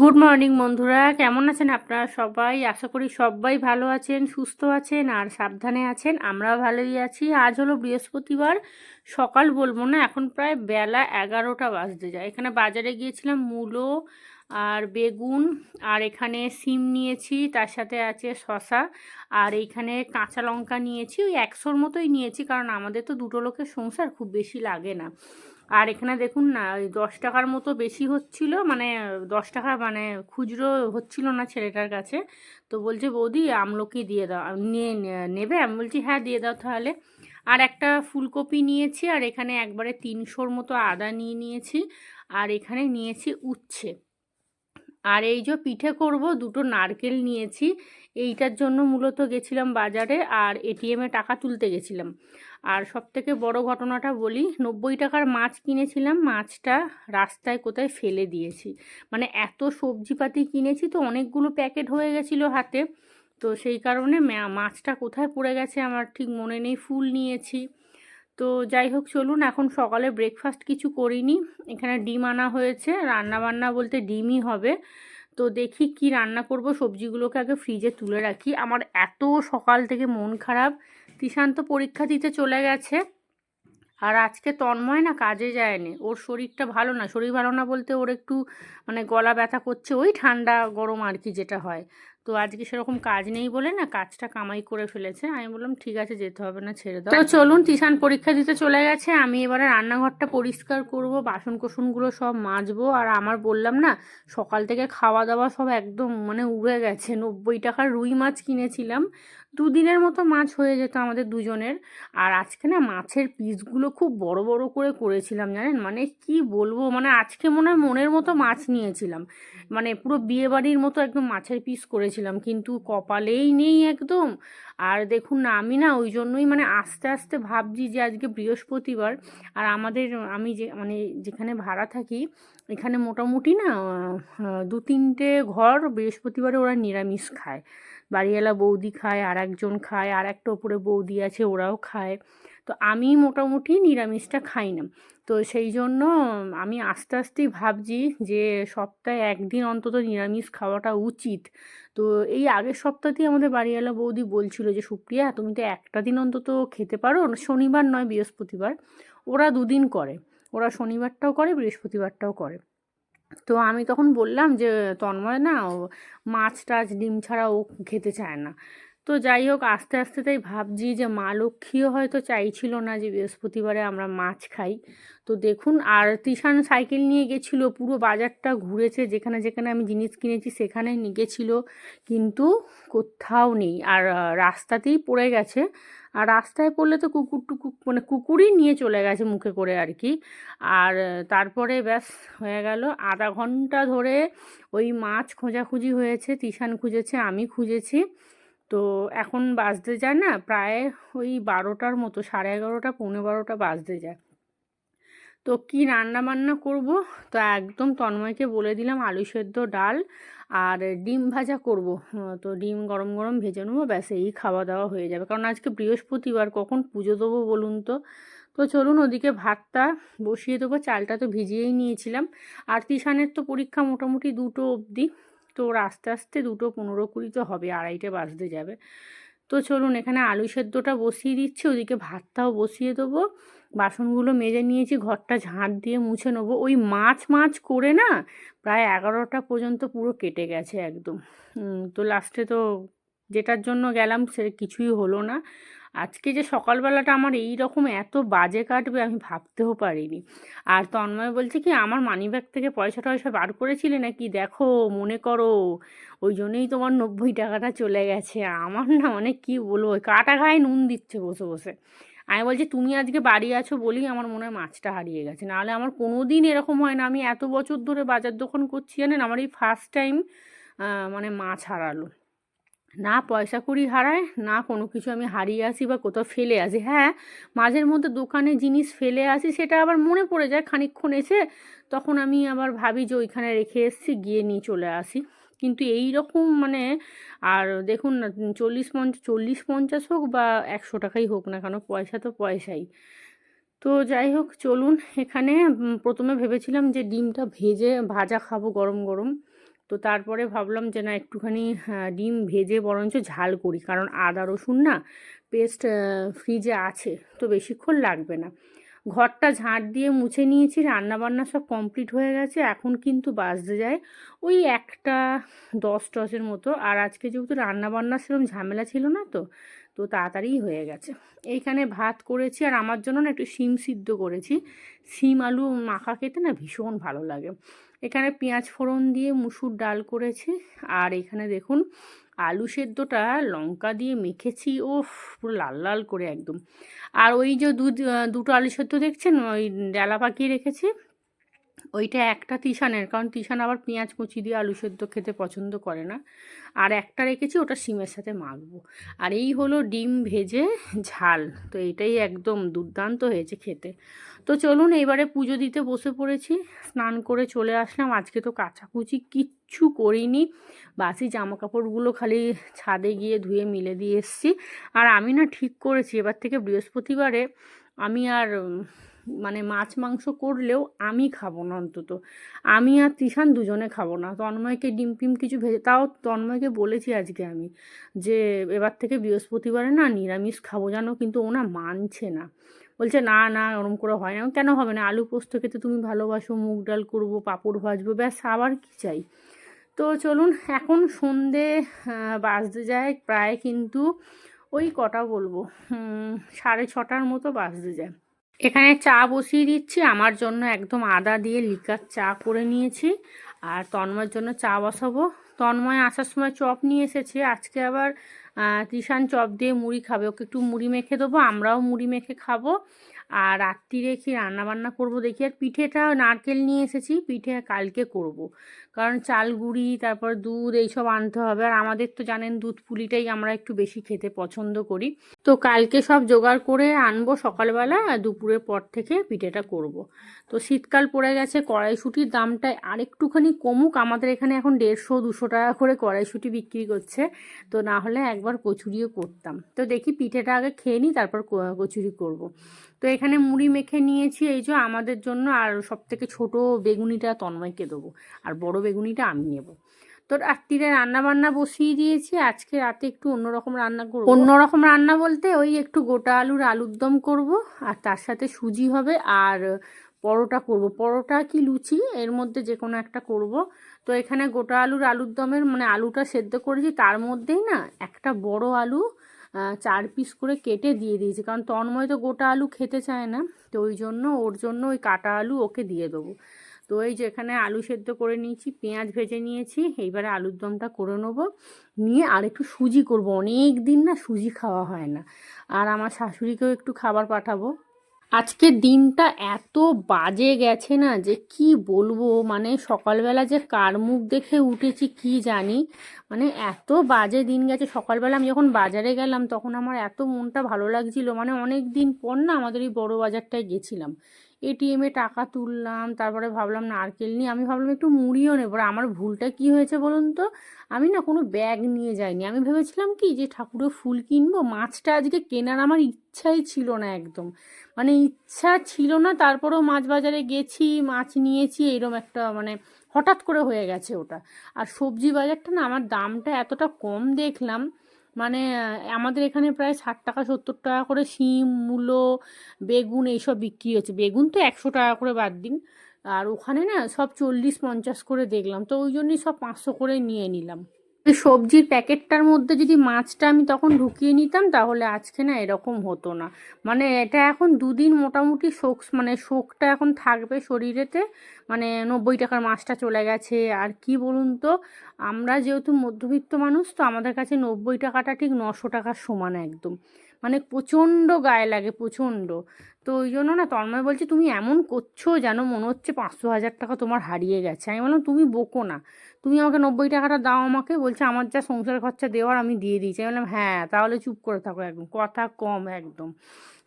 Good morning বন্ধুরা। কেমন আছেন আপনারা সবাই? আশা করি সবাই ভালো আছেন, সুস্থ আছেন আর সাবধানে আছেন। আমরা ভালোই আছি। আজ হলো বৃহস্পতিবার। সকাল বলব না, এখন প্রায় বেলা এগারোটা বাজতে যায়। এখানে বাজারে গিয়েছিলাম, মূলো আর বেগুন, আর এখানে সিম নিয়েছি, তার সাথে আছে শশা আর এইখানে কাঁচা লঙ্কা নিয়েছি, ওই একশোর মতোই নিয়েছি, কারণ আমাদের তো দুটো লোকের সংসার খুব বেশি লাগে না। আর এখানে দেখুন না, ওই দশ টাকার মতো বেশি হচ্ছিল মানে দশ টাকা মানে খুচরো হচ্ছিল না ছেলেটার কাছে, তো বলছে, বৌদি, আমলকি দিয়ে দাও। নিয়ে নেবে? আমি বলছি হ্যাঁ দিয়ে দাও তাহলে। আর একটা ফুলকপি নিয়েছি, আর এখানে একবারে তিনশোর মতো আদা নিয়ে নিয়েছি, আর এখানে নিয়েছি উচ্ছে। আর এই যে পিঠে করব, দুটো নারকেল নিয়েছি। এইটার জন্য মূলত গেছিলাম বাজারে আর এটিএমে টাকা তুলতে গেছিলাম। আর সব থেকে বড় ঘটনাটা বলি, নব্বই টাকার মাছ কিনেছিলাম, মাছটা রাস্তায় কোথায় ফেলে দিয়েছি। মানে এত সবজিপাতি কিনেছি তো অনেকগুলো প্যাকেট হয়ে গেছিল হাতে। তো সেই কারণে মাছটা কোথায় পড়ে গেছে আমার ঠিক মনে নেই, ফুল নিয়েছি। তো যাই হোক, চলুন এখন সকালে ব্রেকফাস্ট কিছু করিনি। এখানে ডিম আনা হয়েছে রান্না বান্না বলতে ডিমই হবে। তো দেখি কি রান্না করব, সবজিগুলোকে আগে ফ্রিজে তুলে রাখি। আমার এত সকাল থেকে মন খারাপ। তিশান্ত পরীক্ষা দিতে চলে গেছে। আর আজকে তন্ময় না কাজে যায়নি। ওর শরীরটা ভালো না, শরীর ভালো না বলতে ওর একটু মানে গলা ব্যথা করছে, ওই ঠান্ডা গরম আর কি যেটা হয়। তো আজকে সেরকম কাজ নেই বলে না কাজটা কামাই করে ফেলেছে। আমি বললাম ঠিক আছে যেতে হবে না ছেড়ে দাও। তো চলুন টিশান পরীক্ষা দিতে চলে গেছে। আমি এবারে রান্নাঘরটা পরিষ্কার করব বাসন কোসনগুলো সব মাজবো। আর আমার বললাম না সকাল থেকে খাওয়া দাওয়া সব একদম মানে উড়ে গেছে। নব্বই টাকার রুই মাছ কিনেছিলাম। দুদিনের মতো মাছ হয়ে যেত আমাদের দুজনের। আর আজকে না মাছের পিসগুলো খুব বড় বড় করে করেছিলাম, জানেন? মানে কি বলব? মানে আজকে মনে হয় মনের মতো মাছ নিয়েছিলাম। মানে পুরো বিয়েবাড়ির মতো একদম মাছের পিস করেছিলাম, কিন্তু কপালেই নেই একদম। আর দেখুন না, আমি না ওই জন্যই মানে আস্তে আস্তে ভাবছি যে আজকে বৃহস্পতিবার, আর আমাদের আমি যে মানে যেখানে ভাড়া থাকি, এখানে মোটামুটি না দু তিনটে ঘর বৃহস্পতিবারে ওরা নিরামিষ খায়। বাড়িওয়ালা বৌদি খায় আর একজন খায় আর একটা ওপরে বৌদি আছে, ওরাও খায়। তো আমি মোটামুটি নিরামিষটা খাই না। তো সেই জন্য আমি আস্তে আস্তেই ভাবছি যে সপ্তাহে একদিন অন্তত নিরামিষ খাওয়াটা উচিত। তো এই আগের সপ্তাহতেই আমাদের বাড়িওয়ালা বৌদি বলছিল যে, সুপ্রিয়া, তুমি তো একটা দিন অন্তত খেতে পারো। শনিবার নয়, বৃহস্পতিবার। ওরা দুদিন করে। ওরা শনিবারটাও করে, বৃহস্পতিবারটাও করে। তো আমি তখন বললাম যে, তন্ময় না, ও মাছ টাছ ডিম ছাড়া ও খেতে চায় না। তো যাই হোক, আস্তে আস্তে তাই ভাবছি যে, মা লক্ষ্মীও হয়তো চাইছিল না যে, বৃহস্পতিবারে আমরা মাছ খাই। তো দেখুন, আর তিশান সাইকেল নিয়ে গেছিল, পুরো বাজারটা ঘুরেছে, যেখানে যেখানে আমি জিনিস কিনেছি সেখানে নিয়ে গেছিল। কিন্তু কোথাও নেই, আর রাস্তাতেই পড়ে গেছে। আর রাস্তায় পড়লে তো কুকুর টুকু মানে কুকুরই নিয়ে চলে গেছে মুখে করে আর কি। আর তারপরে ব্যাস হয়ে গেল। আধা ঘণ্টা ধরে ওই মাছ খোঁজাখুঁজি হয়েছে, তিশান খুঁজেছে, আমি খুঁজেছি। তো এখন বাজতে যায় না, প্রায় ওই বারোটার মতো, সাড়ে এগারোটা, পৌনে বারোটা বাজতে যায়। তো কি রান্না বান্না করব? তো একদম তন্ময়কে বলে দিলাম আলু সেদ্ধ ডাল। আর ডিম ভাজা করব। তো ডিম গরম গরম ভেজে নেব, ব্যাস এই খাওয়া দাওয়া হয়ে যাবে। কারণ আজকে বৃহস্পতিবার, কখন পুজো দেবো বলুন তো? তো চলুন ওদিকে ভাতটা বসিয়ে দেবো, চালটা তো ভিজিয়েই নিয়েছিলাম। আর তিশানের তো পরীক্ষা মোটামুটি দুটো অবধি। তো ওর আস্তে আস্তে দুটো পনেরো কুড়ি তো হবে, আড়াইটে বাজতে যাবে। তো চলুন এখানে আলু সেদ্ধটা বসিয়ে দিচ্ছি, ওদিকে ভাতটাও বসিয়ে দেবো। বাসনগুলো মেজে নিয়েছি, ঘরটা ঝাঁট দিয়ে মুছে নেব। ওই মাছ মাছ করে না প্রায় এগারোটা পর্যন্ত পুরো কেটে গেছে একদম। তো লাস্টে তো যেটার জন্য গেলাম সে কিছুই হলো না। আজকে যে সকালবেলাটা আমার এই রকম এত বাজে কাটবে আমি ভাবতেও পারিনি। আর তন্ময় বলছে কি, আমার মানিব্যাগ থেকে পয়সা টয়সা বার করেছিলে নাকি? দেখো, মনে করো, ওই জন্যই তোমার নব্বই টাকাটা চলে গেছে। আমার না মানে কি বলব কাটা গায়ে নুন দিচ্ছে বসে বসে। আমি বলছি, তুমি আজকে বাড়ি আছো বলেই আমার মনে হয় মাছটা হারিয়ে গেছে। নাহলে আমার কোনো দিন এরকম হয় না। আমি এত বছর ধরে বাজার দোকান করছি, জানেন? আমার এই ফার্স্ট টাইম মানে মাছ হারালো। না পয়সা কুড়ি হারায়, না কোনো কিছু আমি হারিয়ে আসি বা কোথাও ফেলে আসি। হ্যাঁ মাঝের মধ্যে দোকানে জিনিস ফেলে আসি, সেটা আবার মনে পড়ে যায় খানিক্ষণ এসে, তখন আমি আবার ভাবি যে ওইখানে রেখে এসছি, গিয়ে নিয়ে চলে আসি। কিন্তু এই রকম মানে আর দেখুন না, চল্লিশ পঞ্চাশ চল্লিশ পঞ্চাশ হোক বা একশো টাকাই হোক না কেন, পয়সা তো পয়সাই। তো যাই হোক, চলুন এখানে প্রথমে ভেবেছিলাম যে ডিমটা ভেজে ভাজা খাব গরম গরম। তো তারপরে ভাবলাম যে না একটুখানি আহ, ডিম ভেজে বরঞ্চ ঝাল করি। কারণ আদা রসুন না পেস্ট ফ্রিজে আছে তো বেশিক্ষণ লাগবে না। ঘরটা ঝাঁট দিয়ে মুছে নিয়েছি রান্নাবান্না সব কমপ্লিট হয়ে গেছে এখন কিন্তু বাজতে যায় ওই একটা দশ টসের মতো। আর আজকে যেহেতু রান্নাবান্না সেরকম ঝামেলা ছিল না তো তো তাড়াতাড়ি হয়ে গেছে। এইখানে ভাত করেছি আর আমার জন্য না একটু শিম সিদ্ধ করেছি। শিম আলু মাখা খেতে না ভীষণ ভালো লাগে। এখানে পেঁয়াজ ফোড়ন দিয়ে মুসুর ডাল করেছি। আর এখানে দেখুন, আলু সেদ্ধটা লঙ্কা দিয়ে মেখেছি। ও পুরো লাল লাল করে একদম। আর ওই যে দুধ দুটো আলু সেদ্ধ দেখছেন? ওই ডালা পাকিয়ে রেখেছি। ওইটা একটা তিশানের, কারণ তিশান আবার পেঁয়াজ কুচি দিয়ে আলু সেদ্ধ খেতে পছন্দ করে না। আর একটা রেখেছি, ওটা সিমের সাথে মাখবো। আর এই হলো ডিম ভেজে ঝাল, তো এটাই একদম দুর্দান্ত হয়েছে খেতে। তো চলুন এবারে পুজো দিতে বসে পড়েছি, স্নান করে চলে আসলাম। আজকে তো কাচাকুচি কিচ্ছু করিনি, বাসি জামা কাপড়গুলো খালি ছাদে গিয়ে ধুয়ে মিলে দিয়ে এসছি। আর আমি না ঠিক করেছি, এবার থেকে বৃহস্পতিবারে আমি আর মানে মাছ, মাংস করলেও আমি খাব না অন্তত। আমি আর তিশান দুজনে খাব না। তন্ময়কে ডিম টিম কিছু ভেজে তাও তন্ময়কে বলেছি আজকে আমি যে, এবার থেকে বৃহস্পতিবারে না নিরামিষ খাব জানো, কিন্তু ও না মানছে না। বলছে, না না, ওরম করে হয় না। কেন হবে না? আলু পোস্ত খেতে তুমি ভালোবাসো, মুগ ডাল করব, পাঁপড় ভাজবো, ব্যাস, আবার কি চাই? তো চলুন, এখন সন্ধে বাজতে যায় প্রায়, কিন্তু ওই কটা বলব? সাড়ে ছটার মতো বাজতে যায়। এখানে চা বসিয়ে দিচ্ছি। আমার জন্য একদম আদা দিয়ে লিকার চা করে নিয়েছি। আর তন্ময়ের জন্য চা বসাবো। তন্ময় আসার সময় চপ নিয়ে এসেছে। আজকে আবার আহ, চপ দিয়ে মুড়ি খাবে। ওকে একটু মুড়ি মেখে দেবো। আমরাও মুড়ি মেখে খাব। আর রাত্রিরে কি রান্নাবান্না করব দেখি আর পিঠেটা নারকেল নিয়ে এসেছি, পিঠে কালকে করব। কারণ চাল, গুঁড়ি, তারপর দুধ এইসব আনতে হবে আর আমাদের তো জানেন দুধ পুলিটাই আমরা একটু বেশি খেতে পছন্দ করি তো কালকে সব জোগাড় করে আনব সকালবেলা, আর দুপুরের পর থেকে পিঠেটা করব। তো শীতকাল পড়ে গেছে, কড়াইশুটির দামটা আরেকটুখানি কমুক আমাদের এখানে এখন দেড়শো, দুশো টাকা করে কড়াইশুটি বিক্রি করছে তো না হলে একবার কচুরিও করতাম তো দেখি পিঠেটা আগে খেয়ে নিই, তারপর কচুরি করব। তো এখানে মুড়ি মেখে নিয়েছি এই যে আমাদের জন্য আর সব থেকে ছোটো বেগুনিটা তন্ময়কে দেবো আর বড় বেগুনিটা আমি নেব। তো রাত্রিরে রান্না বান্না বসিয়ে দিয়েছি আজকে রাতে একটু অন্যরকম রান্না করব। অন্যরকম রান্না বলতে ওই একটু গোটা আলুর আলুর দম করব আর তার সাথে সুজি হবে আর পরোটা করব। পরোটা কি লুচি এর মধ্যে যে কোনো একটা করব। তো এখানে গোটা আলুর আলুর দমের মানে আলুটা সেদ্ধ করেছি তার মধ্যেই না একটা বড় আলু চার পিস করে কেটে দিয়ে দিয়েছি। কারণ তন্ময় তো গোটা আলু খেতে চায় না, তো ওই জন্য ওর জন্য ওই কাটা আলু ওকে দিয়ে দেবো। তো এই যেখানে আলু সেদ্ধ করে নিয়েছি, পেঁয়াজ ভেজে নিয়েছি, এইবারে আলুর দমটা করে নেব। নিয়ে আর একটু সুজি করব। অনেক দিন না সুজি খাওয়া হয় না। আর আমার শাশুড়িকেও একটু খাবার পাঠাবো। আজকের দিনটা এত বাজে গেছে না যে কি বলব? মানে সকালবেলা যে কার মুখ দেখে উঠেছি কি জানি? মানে এত বাজে দিন গেছে। সকালবেলা আমি যখন বাজারে গেলাম তখন আমার এত মনটা ভালো লাগছিল। মানে অনেক দিন পর না আমাদের এই বড় বাজারটায় গেছিলাম। এটিএমে টাকা তুললাম, তারপরে ভাবলাম নারকেল নিয়ে, আমি ভাবলাম একটু মুড়িও নেব। আমার ভুলটা কি হয়েছে বলুন তো? আমি না কোনো ব্যাগ নিয়ে যাইনি। আমি ভেবেছিলাম কি যে ঠাকুরের ফুল কিনবো, মাছটা আজকে কেনার আমার ইচ্ছাই ছিল না একদম। মানে ইচ্ছা ছিল না, তারপরেও মাছ বাজারে গেছি, মাছ নিয়েছি এরকম একটা মানে হঠাৎ করে হয়ে গেছে ওটা। আর সবজি বাজারটা না আমার দামটা এতটা কম দেখলাম মানে আমাদের এখানে প্রায় ষাট টাকা, সত্তর টাকা করে শিম, মূলো, বেগুন এইসব বিক্রি হচ্ছে। বেগুন তো একশো টাকা করে বাদ দিন। আর ওখানে না সব চল্লিশ পঞ্চাশ করে দেখলাম। তো ওই জন্যই সব পাঁচশো করে নিয়ে নিলাম। সবজির প্যাকেটটার মধ্যে যদি মাছটা আমি তখন ঢুকিয়ে নিতাম, তাহলে আজকে না এরকম হতো না। মানে এটা এখন দুদিন মোটামুটি শোক মানে শোকটা এখন থাকবে শরীরেতে। মানে নব্বই টাকার মাছটা চলে গেছে। আর কি বলুন তো, আমরা যেহেতু মধ্যবিত্ত মানুষ, তো আমাদের কাছে নব্বই টাকাটা ঠিক নশো টাকার সমান একদম। মানে প্রচণ্ড গায়ে লাগে, প্রচণ্ড। তো ওই জন্য না তন্ময় বলছে, তুমি এমন করছ যেন মনে হচ্ছে পাঁচশো হাজার টাকা তোমার হারিয়ে গেছে। আমি বললাম, তুমি বোকো না। তুমি আমাকে নব্বই টাকাটা দাও আমাকে, বলছে আমার যা সংসার খরচা দেওয়ার আমি দিয়ে দিয়েছি। আমি বললাম হ্যাঁ তাহলে চুপ করে থাকো একদম, কথা কম একদম।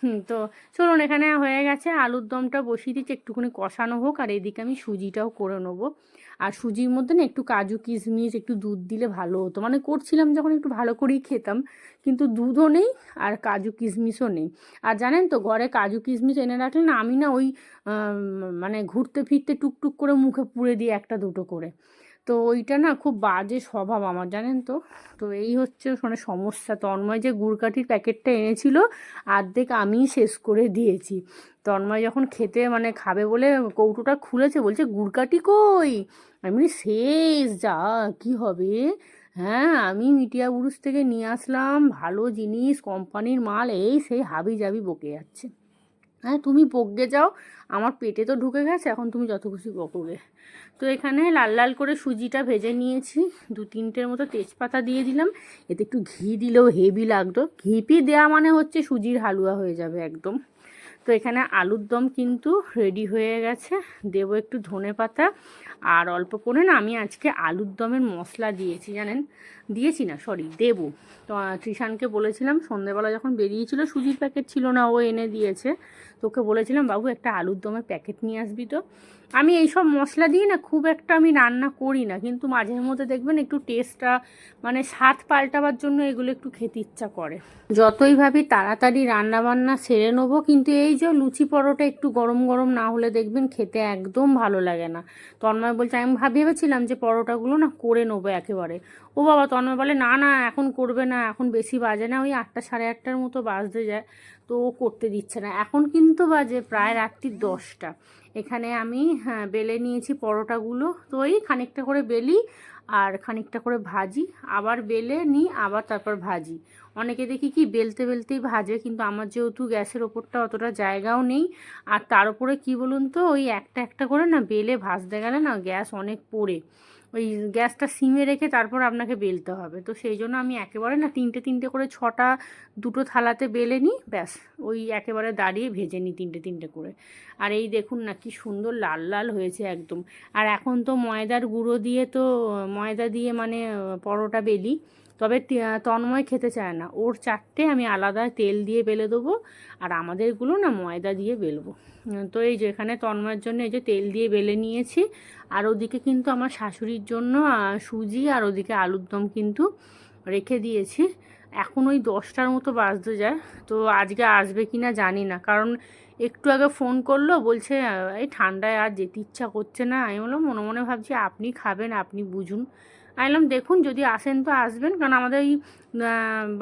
হুম, তো চলুন, এখানে হয়ে গেছে, আলুর দমটা বসিয়ে দিচ্ছি, একটুখানি কষানো হোক, আর এদিকে আমি সুজিটাও করে নেব। আর সুজির মধ্যে না একটু কাজু, কিশমিশ, একটু দুধ দিলে ভালো হতো। মানে করছিলাম যখন একটু ভালো করেই খেতাম, কিন্তু দুধও নেই আর কাজু, কিশমিশও নেই। আর জানেন তো, ঘরে কাজু, কিশমিশ এনে রাখলে না আমি না ওই মানে ঘুরতে ফিরতে টুকটুক করে মুখে পুড়ে দিই একটা দুটো করে। তো ওইটা না খুব বাজে স্বভাব আমার, জানেন তো? তো এই হচ্ছে মানে সমস্যা। তন্ময় যে গুড়কাঠির প্যাকেটটা এনেছিল আর্ধেক আমিই শেষ করে দিয়েছি। তন্ময় যখন খেতে মানে খাবে বলে কৌটোটা খুলেছে, বলছে, গুড়কাঠি কই? আমি শেষ, যা, কি হবে? হ্যাঁ আমি মিটিয়া বুরুজ থেকে নিয়ে আসলাম, ভালো জিনিস, কোম্পানির মাল, এই সেই হাবি জাবি বকে যাচ্ছে। হ্যাঁ তুমি বকগে যাও। আমার পেটে তো ঢুকে গেছে, এখন তুমি যত খুশি বকোগে তো এখানে লাল লাল করে সুজিটা ভেজে নিয়েছি। দু তিনটের মতো তেজপাতা দিয়ে দিলাম। এতে একটু ঘি দিলেও হেভি লাগতো। ঘিপি দেওয়া মানে হচ্ছে সুজির হালুয়া হয়ে যাবে একদম। তো এখানে আলুর দম কিন্তু রেডি হয়ে গেছে। দেব একটু ধনে পাতা আর অল্প করে না আমি আজকে আলুর দমের মশলা দিয়েছি, জানেন? দিয়েছি না সরি দেব। তো ত্রিশানকে বলেছিলাম সন্ধেবেলা যখন বেরিয়েছিল, সুজির প্যাকেট ছিল না, ও এনে দিয়েছে। তোকে বলেছিলাম, বাবু, একটা আলুর দমের প্যাকেট নিয়ে আসবি তো? আমি এইসব মশলা দিয়ে না খুব একটা আমি রান্না করি না। কিন্তু মাঝে মধ্যে দেখবেন একটু টেস্টটা মানে স্বাদ পাল্টাবার জন্য এগুলো একটু খেতে ইচ্ছা করে। যতই ভাবি তাড়াতাড়ি রান্না বান্না সেরে নেব, কিন্তু এই যে লুচি পরোটা একটু গরম গরম না হলে দেখবেন খেতে একদম ভালো লাগে না। তন্ময় বলছে, আমি ভাবি ভেবেছিলাম যে পরোটাগুলো না করে নেব একেবারে। ও বাবা, তন্ময় বলে, না না, এখন করবে না, এখন বেশি বাজে না, ওই আটটা সাড়ে আটটার মতো বাজতে যায়। তো ও করতে দিচ্ছে না। এখন কিন্তু বাজে, প্রায় রাত্রি দশটা। এখানে আমি হ্যাঁ বেলে নিয়েছি পরোটাগুলো। তো এই খানিকটা করে বেলি আর খানিকটা করে ভাজি। আবার বেলে নিই আবার তারপর ভাজি। অনেকে দেখি কি বেলতে বেলতেই ভাজে, কিন্তু আমার যেহেতু গ্যাসের ওপরটা অতটা জায়গাও নেই। আর তার উপরে কী বলুন তো, ওই একটা একটা করে না বেলে ভাজতে গেলে না গ্যাস অনেক পড়ে। ওই গ্যাসটা সিমে রেখে তারপর আপনাকে বেলতে হবে। তো সেই জন্য আমি একেবারে না তিনটে তিনটে করে ছটা দুটো থালাতে বেলে নিই, ব্যাস, ওই একেবারে দাঁড়িয়ে ভেজে নিই তিনটে তিনটে করে। আর এই দেখুন না কি সুন্দর লাল লাল হয়েছে একদম। আর এখন তো ময়দার গুঁড়ো দিয়ে তো, ময়দা দিয়ে মানে পরোটা বেলি। তবে তন্ময় খেতে চায় না। ওর চারটে আমি আলাদা তেল দিয়ে বেলে দেবো আর আমাদেরগুলো না ময়দা দিয়ে বেলবো। তো এই যে এখানে তন্ময়ের জন্য এই যে তেল দিয়ে বেলে নিয়েছি। আর ওদিকে কিন্তু আমার শাশুড়ির জন্য সুজি আর ওদিকে আলুর দম কিন্তু রেখে দিয়েছি। এখন ওই দশটার মতো বাজতে যায়। তো আজকে আসবে কি না জানি না। কারণ একটু আগে ফোন করল, বলছে এই ঠান্ডায় আর যেতে ইচ্ছা করছে না। আমি বললাম, মনে মনে ভাবছি আপনি খাবেন, আপনি বুঝুন। আমি বললাম, দেখুন, যদি আসেন তো আসবেন। কারণ আমাদের এই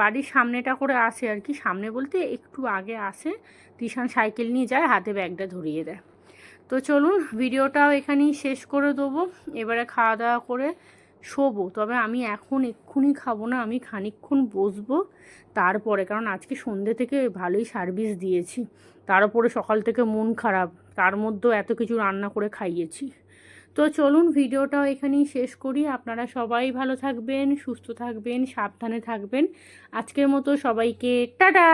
বাড়ির সামনেটা করে আসে আর কি। সামনে বলতে একটু আগে আসে। টিশান সাইকেল নিয়ে যায়, হাতে ব্যাগটা ধরিয়ে দেয়। তো চলুন, ভিডিওটাও এখানেই শেষ করে দেবো। এবারে খাওয়া দাওয়া করে শোবো। তবে আমি এখন এক্ষুনি খাব না, আমি খানিকক্ষণ বসবো তারপরে। কারণ আজকে সন্ধ্যে থেকে ভালোই সার্ভিস দিয়েছি। তার উপরে সকাল থেকে মন খারাপ। তার মধ্যেও এত কিছু রান্না করে খাইয়েছি। তো চলুন ভিডিওটাও এখানেই শেষ করি। আপনারা সবাই ভালো থাকবেন, সুস্থ থাকবেন, সাবধানে থাকবেন। আজকের মতো সবাইকে টাটা!